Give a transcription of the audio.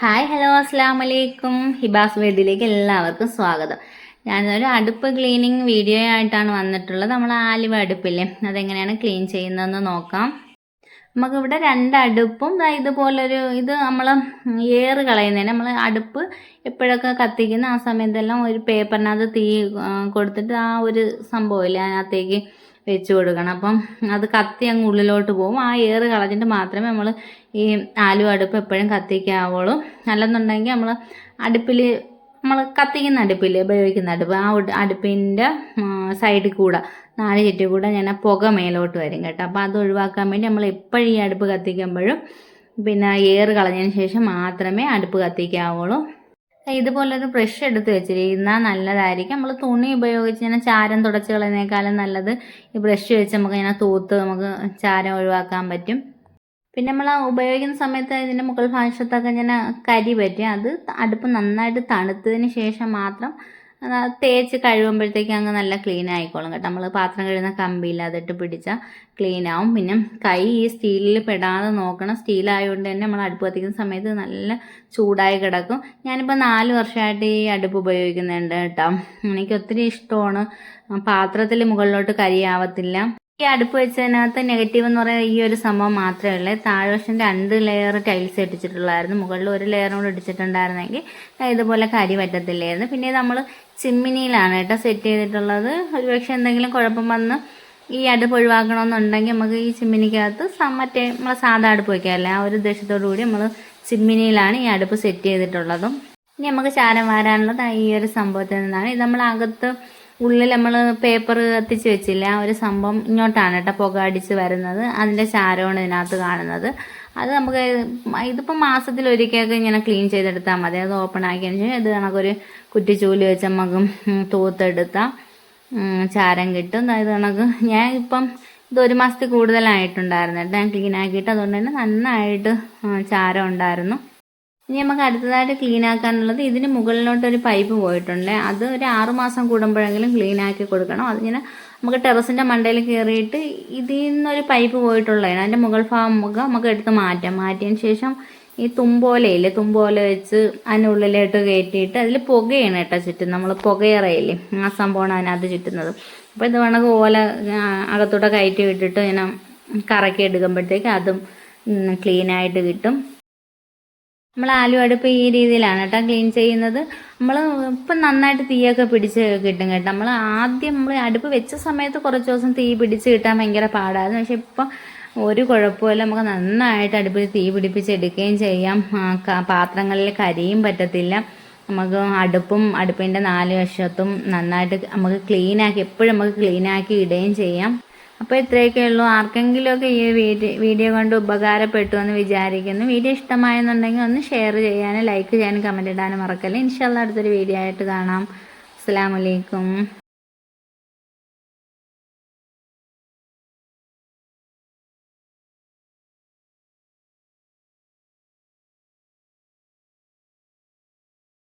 Hi hello അസ്സാം വലൈക്കും ഹിബാസ് വേദിയിലേക്ക് എല്ലാവർക്കും സ്വാഗതം. ഞാനൊരു അടുപ്പ് ക്ലീനിങ് വീഡിയോ ആയിട്ടാണ് വന്നിട്ടുള്ളത്. നമ്മൾ ആലുവ അടുപ്പില്ലേ? അതെങ്ങനെയാണ് ക്ലീൻ ചെയ്യുന്നതെന്ന് നോക്കാം. നമുക്കിവിടെ രണ്ട് അടുപ്പും ഇതുപോലൊരു ഇത് നമ്മൾ ഏറ് കളയുന്നതിന് നമ്മൾ അടുപ്പ് എപ്പോഴൊക്കെ കത്തിക്കുന്ന ആ സമയത്തെല്ലാം ഒരു പേപ്പറിനകത്ത് തീ കൊടുത്തിട്ട് ആ ഒരു സംഭവമില്ല അതിനകത്തേക്ക് വെച്ച് കൊടുക്കണം. അപ്പം അത് കത്തി അങ്ങ് ഉള്ളിലോട്ട് പോകും ആ എയർ കളഞ്ഞിട്ട് മാത്രമേ നമ്മൾ ഈ ആലു അടുപ്പ് എപ്പോഴും കത്തിക്കാവുള്ളൂ അല്ലെന്നുണ്ടെങ്കിൽ നമ്മൾ അടുപ്പിൽ നമ്മൾ കത്തിക്കുന്ന അടുപ്പിൽ ഉപയോഗിക്കുന്ന അടുപ്പ് ആ അടുപ്പിന്റെ സൈഡിൽ കൂടെ നാല് ചുറ്റി കൂടെ ഞാൻ പുക മേലോട്ട് വരും കേട്ടോ. അപ്പോൾ അത് ഒഴിവാക്കാൻ വേണ്ടി നമ്മൾ എപ്പോഴും ഈ അടുപ്പ് കത്തിക്കുമ്പോഴും പിന്നെ എയർ കളഞ്ഞതിന് ശേഷം മാത്രമേ അടുപ്പ് കത്തിക്കാവുള്ളൂ ഇതുപോലൊരു ബ്രഷ് എടുത്ത് വെച്ചിരിക്കുന്നാൽ നല്ലതായിരിക്കും. നമ്മൾ തുണി ഉപയോഗിച്ച് ഇങ്ങനെ ചാരം തുടച്ച് കളയുന്നേക്കാളും നല്ലത് ഈ ബ്രഷ് വെച്ച് നമുക്ക് ഇങ്ങനെ തൂത്ത് നമുക്ക് ചാരം ഒഴിവാക്കാൻ പറ്റും. പിന്നെ നമ്മൾ ഉപയോഗിക്കുന്ന സമയത്ത് ഇതിന്റെ മുകൾ ഭാഗത്തൊക്കെ ഇങ്ങനെ കരി പറ്റും അത് അടുപ്പ് നന്നായിട്ട് തണുത്തതിന് ശേഷം മാത്രം തേച്ച് കഴുകുമ്പോഴത്തേക്കും അങ്ങ് നല്ല ക്ലീൻ ആയിക്കോളും കേട്ടോ. നമ്മൾ പാത്രം കഴുകുന്ന കമ്പിയിൽ അതിട്ട് പിടിച്ചാൽ ക്ലീൻ ആവും. പിന്നെ കൈ ഈ സ്റ്റീലിൽ പെടാതെ നോക്കണം. സ്റ്റീലായതുകൊണ്ട് തന്നെ നമ്മൾ അടുപ്പ് കത്തിക്കുന്ന സമയത്ത് നല്ല ചൂടായി കിടക്കും. ഞാനിപ്പോൾ നാല് വർഷമായിട്ട് ഈ അടുപ്പ് ഉപയോഗിക്കുന്നുണ്ട് കേട്ടോ. എനിക്ക് ഒത്തിരി ഇഷ്ടമാണ്. പാത്രത്തിൽ മുകളിലോട്ട് കരിയാവത്തില്ല. ഈ അടുപ്പ് വെച്ചതിനകത്ത് നെഗറ്റീവ് എന്ന് പറയുന്നത് ഈ ഒരു സംഭവം മാത്രമേ ഉള്ളൂ. താഴ്വശം രണ്ട് ലെയർ ടൈൽസ് ഇട്ടിട്ടുള്ളായിരുന്നു. മുകളിൽ ഒരു ലെയർ കൂടെ ഇടിച്ചിട്ടുണ്ടായിരുന്നെങ്കിൽ ഇതുപോലെ കരി പറ്റത്തില്ലായിരുന്നു. പിന്നെ നമ്മൾ ചിമ്മിനിയിലാണ് കേട്ടോ സെറ്റ് ചെയ്തിട്ടുള്ളത്. ഒരുപക്ഷെ എന്തെങ്കിലും കുഴപ്പം വന്ന് ഈ അടുപ്പ് ഒഴിവാക്കണമെന്നുണ്ടെങ്കിൽ നമുക്ക് ഈ ചിമ്മിനിക്കകത്ത് മറ്റേ നമ്മൾ സാധാ അടുപ്പ് വയ്ക്കാമല്ലേ ആ ഒരു ഉദ്ദേശത്തോടു കൂടി നമ്മൾ ചിമ്മിനിയിലാണ് ഈ അടുപ്പ് സെറ്റ് ചെയ്തിട്ടുള്ളതും. ഇനി നമുക്ക് ചാരം വാരാനുള്ളത് ഈ ഒരു സംഭവത്തിൽ നിന്നാണ്. ഇത് നമ്മൾ അകത്ത് ഉള്ളിൽ നമ്മൾ പേപ്പർ കത്തിച്ച് വെച്ചില്ല ഒരു സംഭവം ഇങ്ങോട്ടാണ് കേട്ടോ പുക അടിച്ച് വരുന്നത്. അതിന്റെ ചാരമാണ് ഇതിനകത്ത് കാണുന്നത്. അത് നമുക്ക് ഇതിപ്പോൾ മാസത്തിൽ ഒരിക്കലൊക്കെ ഇങ്ങനെ ക്ലീൻ ചെയ്തെടുത്താൽ മതി. അത് ഓപ്പൺ ആക്കിയതിന് ശേഷം ഇത് കണക്കൊരു കുറ്റിച്ചൂൽ വെച്ച് നമുക്ക് തൂത്തെടുത്താൽ ചാരം കിട്ടും. ഇത് കണക്ക് ഞാൻ ഇപ്പം ഇത് ഒരു മാസത്തിൽ കൂടുതലായിട്ടുണ്ടായിരുന്നു കേട്ടോ ഞാൻ ക്ലീൻ ആക്കിയിട്ട് അതുകൊണ്ട് തന്നെ നന്നായിട്ട് ചാരം ഉണ്ടായിരുന്നു. ഇനി നമുക്ക് അടുത്തതായിട്ട് ക്ലീൻ ആക്കാനുള്ളത് ഇതിന് മുകളിലോട്ട് ഒരു പൈപ്പ് പോയിട്ടുണ്ട്. അത് ഒരു ആറുമാസം കൂടുമ്പോഴെങ്കിലും ക്ലീൻ ആക്കി കൊടുക്കണം. അതിങ്ങനെ നമുക്ക് ടെറസിന്റെ മണ്ടയിൽ കയറിയിട്ട് ഇതിൽ നിന്നൊരു പൈപ്പ് പോയിട്ടുള്ളതാണ്. അതിന്റെ മുകൾ ഭാഗം നമുക്ക് നമുക്ക് എടുത്ത് മാറ്റാം. മാറ്റിയതിന് ശേഷം ഈ തുമ്പോലയില്ലേ തുമ്പോല വെച്ച് അതിനുള്ളിലോട്ട് കയറ്റിയിട്ട് അതിൽ പുകയാണ് കേട്ടോ ചുറ്റും നമ്മൾ പുകയറയില്ലേ ആ സംഭവമാണ് അതിനകത്ത് ചുറ്റുന്നത്. അപ്പോൾ ഇത് വേണമെങ്കിൽ ഓല അകത്തൂടെ കയറ്റി വിട്ടിട്ട് ഇങ്ങനെ കറക്കി എടുക്കുമ്പോഴത്തേക്ക് അതും ക്ലീനായിട്ട് കിട്ടും. നമ്മൾ ആലു അടുപ്പ് ഈ രീതിയിലാണ് കേട്ടോ ക്ലീൻ ചെയ്യുന്നത്. നമ്മൾ ഇപ്പം നന്നായിട്ട് തീയൊക്കെ പിടിച്ച് കിട്ടും കേട്ടോ. നമ്മൾ ആദ്യം നമ്മൾ അടുപ്പ് വെച്ച സമയത്ത് കുറച്ച് ദിവസം തീ പിടിച്ച് കിട്ടാൻ ഭയങ്കര പാടായിരുന്നു. പക്ഷെ ഇപ്പം ഒരു കുഴപ്പമില്ല നമുക്ക് നന്നായിട്ട് അടുപ്പിൽ തീ പിടിപ്പിച്ചെടുക്കുകയും ചെയ്യാം. പാത്രങ്ങളിൽ കരിയും പറ്റത്തില്ല. നമുക്ക് അടുപ്പും അടുപ്പിന്റെ നാല് വശത്തും നന്നായിട്ട് നമുക്ക് ക്ലീനാക്കി എപ്പോഴും നമുക്ക് ക്ലീനാക്കി ഇടുകയും ചെയ്യാം. അപ്പോൾ ഇത്രയൊക്കെ ഉള്ളൂ. ആർക്കെങ്കിലുമൊക്കെ ഈ വീഡിയോ കൊണ്ട് ഉപകാരപ്പെട്ടു എന്ന് വിചാരിക്കുന്നു. വീഡിയോ ഇഷ്ടമായെന്നുണ്ടെങ്കിൽ ഒന്ന് ഷെയർ ചെയ്യാനും ലൈക്ക് ചെയ്യാനും കമന്റ് ഇടാനും മറക്കല്ലേ. ഇൻഷാല്ല അടുത്തൊരു വീഡിയോ ആയിട്ട് കാണാം. അസ്സാം വലൈക്കും